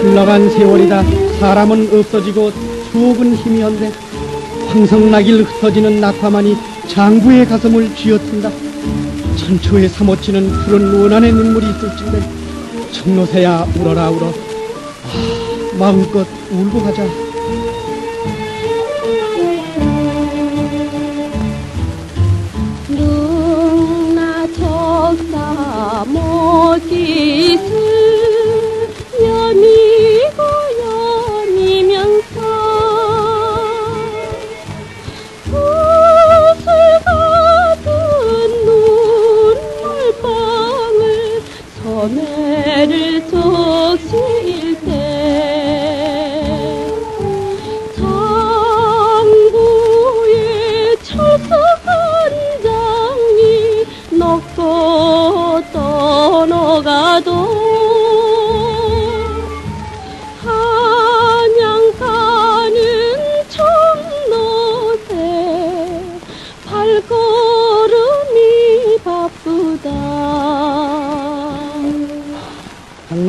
흘러간 세월이다. 사람은 없어지고 추억은 희미한데 황성나길 흩어지는 낙화만이 장부의 가슴을 쥐어튼다. 천초에 사모치는 푸른 원한의 눈물이 있을진데 청로새야 울어라 울어. 아, 마음껏 울고 가자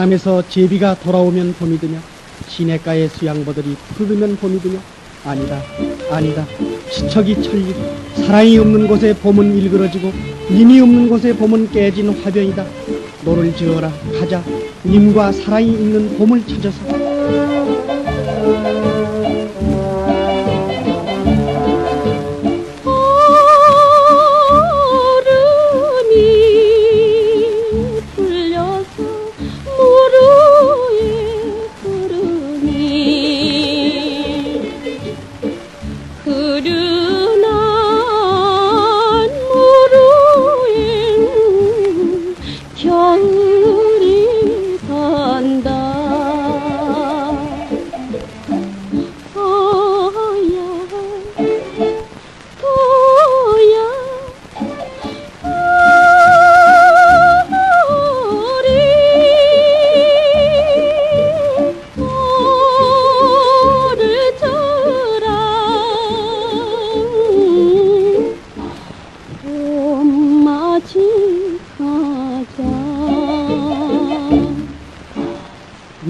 남에서 제비가 돌아오면 봄이 드냐 시냇가의 수양버들이 푸르면 봄이 드냐 아니다 아니다. 시척이 천리 사랑이 없는 곳에 봄은 일그러지고 님이 없는 곳에 봄은 깨진 화병이다. 노를 지어라 가자. 님과 사랑이 있는 봄을 찾아서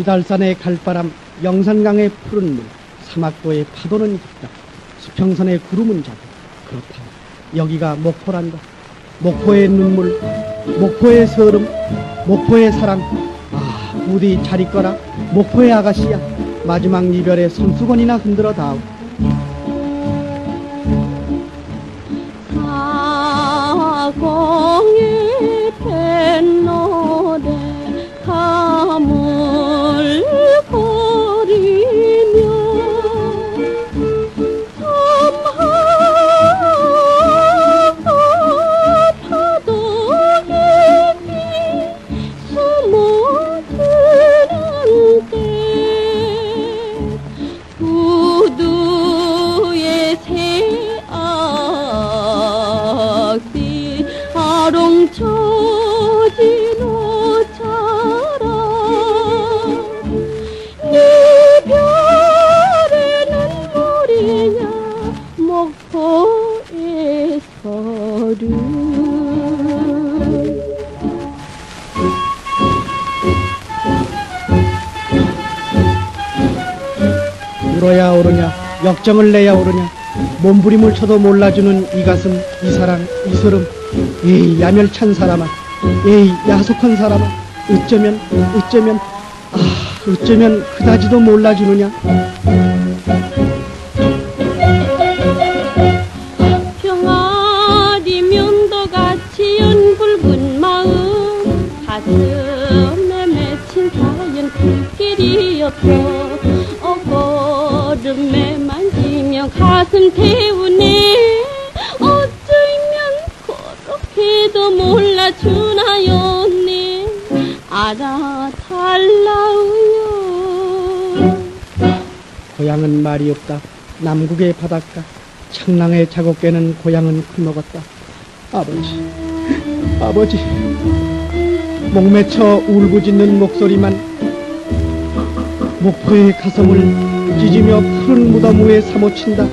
위달산의 갈바람 영산강의 푸른 물 사막도의 파도는 깊다. 수평선의 구름은 작아. 그렇다 여기가 목포란다. 목포의 눈물 목포의 서름 목포의 사랑. 아 부디 잘 있거라. 목포의 아가씨야. 마지막 이별의 손수건이나 흔들어 다오 아롱 쳐진 옷처럼 네 별의 눈물이냐 목포의 서름 울어야 오르냐 역정을 내야 오르냐 몸부림을 쳐도 몰라주는 이 가슴 이 사랑 이 소름 에이 야멸찬 사람아. 에이 야속한 사람아. 어쩌면 어쩌면 아 어쩌면 그다지도 몰라주느냐? 평화리 면도같이 연붉은 마음 가슴에 맺힌 사연 불길이었어. 어거름에 만지며 가슴 태우 주나였네 알아달라우요. 고향은 말이 없다. 남국의 바닷가. 청랑의 자곡깨는 고향은 클먹었다. 아버지 아버지. 목매쳐 울부짖는 목소리만. 목포의 가슴을 찢으며 푸른 무덤 위에 사모친다.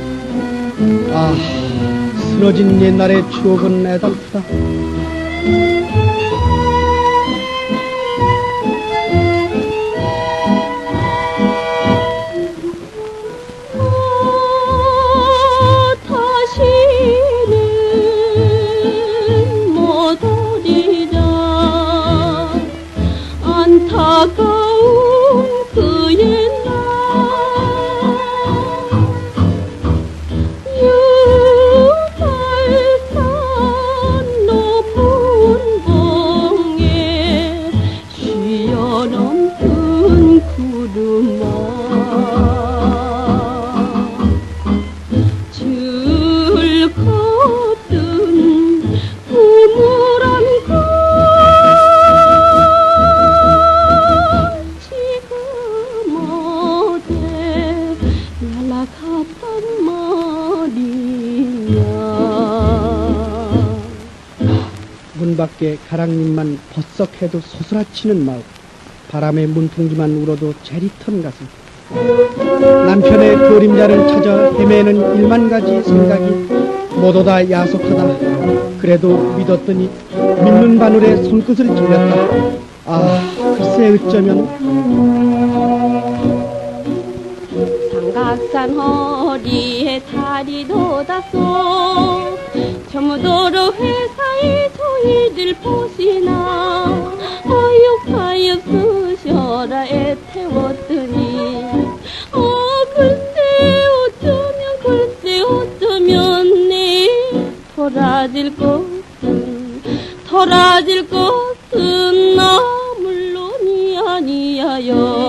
아 쓰러진 옛날의 추억은 애달프다 Música 문 밖에 가랑잎만 버석해도 소스라치는 마음. 바람에 문풍기만 울어도 재릿한 가슴. 남편의 그림자를 찾아 헤매는 일만 가지 생각이 모두 다 야속하다. 그래도 믿었더니 믿는 바늘에 손끝을 찔렸다. 아 글쎄 어쩌면. 삼각산 허리에 다리 돋았어 저무도로 회사 에 저희들 보시나? 아육아육 쓰셔라 애태웠더니. 어 글쎄 어쩌면 글쎄 어쩌면 내 돌아질 것은 돌아질 것은 나 물론이 아니야요